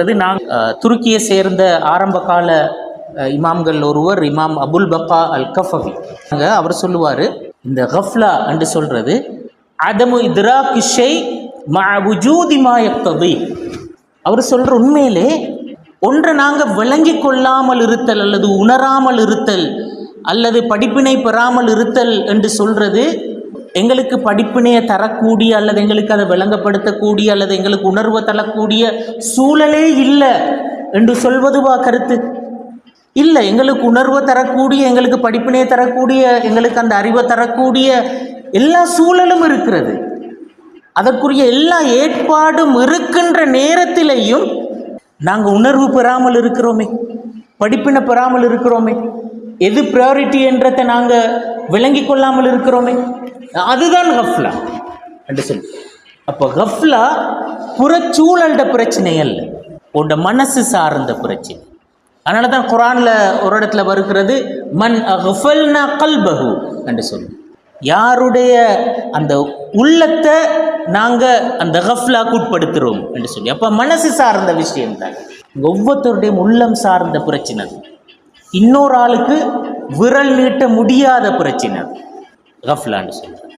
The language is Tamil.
அது நான் துருக்கியை சேர்ந்த ஆரம்ப கால இமாம்கள் ஒருவர் இமாம் அபுல் பக்கா அல் கஃபவி அங்கே அவர் சொல்லுவார் இந்த கஃப்லா என்று சொல்கிறது அதமு இத்ராக்கு கிஷை மா அவர் சொல்கிற உண்மையிலே ஒன்றை நாங்கள் விளங்கி கொள்ளாமல் இருத்தல் அல்லது உணராமல் இருத்தல் அல்லது படிப்பினை பெறாமல் இருத்தல் என்று சொல்கிறது எங்களுக்கு படிப்பினையை தரக்கூடிய அல்லது எங்களுக்கு அதை விளங்கப்படுத்தக்கூடிய அல்லது எங்களுக்கு உணர்வை தரக்கூடிய சூழலே இல்லை என்று சொல்வதுவா கருத்து? இல்லை. எங்களுக்கு உணர்வை தரக்கூடிய எங்களுக்கு படிப்பினையை தரக்கூடிய எங்களுக்கு அந்த அறிவை தரக்கூடிய எல்லா சூழலும் இருக்கிறது. அதற்குரிய எல்லா ஏற்பாடும் இருக்கின்ற நேரத்திலையும் நாங்கள் உணர்வு பெறாமல் இருக்கிறோமே படிப்பினை பெறாமல் இருக்கிறோமே. எது ப்ரையாரிட்டி என்றதை நாங்கள் விளங்கி கொள்ளாமல் இருக்கிறோமே. அதுதான் கஃப்லா. என்று சொல்லி. அப்போ கஃப்லா புறச்சூழல்ட பிரச்சனை அல்ல. உன்னோட மனசு சார்ந்த பிரச்சனை. அதனால தான் குரானில் ஒரு இடத்துல வருகிறது மன் அஃபல்னா கல்பஹு என்று சொல்லி. யாருடைய அந்த உள்ளத்தை நாங்கள் அந்த ஹஃப்லாக்கு உட்படுத்துகிறோம் என்று சொல்லி. அப்போ மனசு சார்ந்த விஷயம் தான் ஒவ்வொருத்தருடைய உள்ளம் சார்ந்த பிரச்சனை இன்னொரு ஆளுக்கு விரல் நீட்ட முடியாத பிரச்சனை அது. கஃப்லான்னு சொல்கிறேன்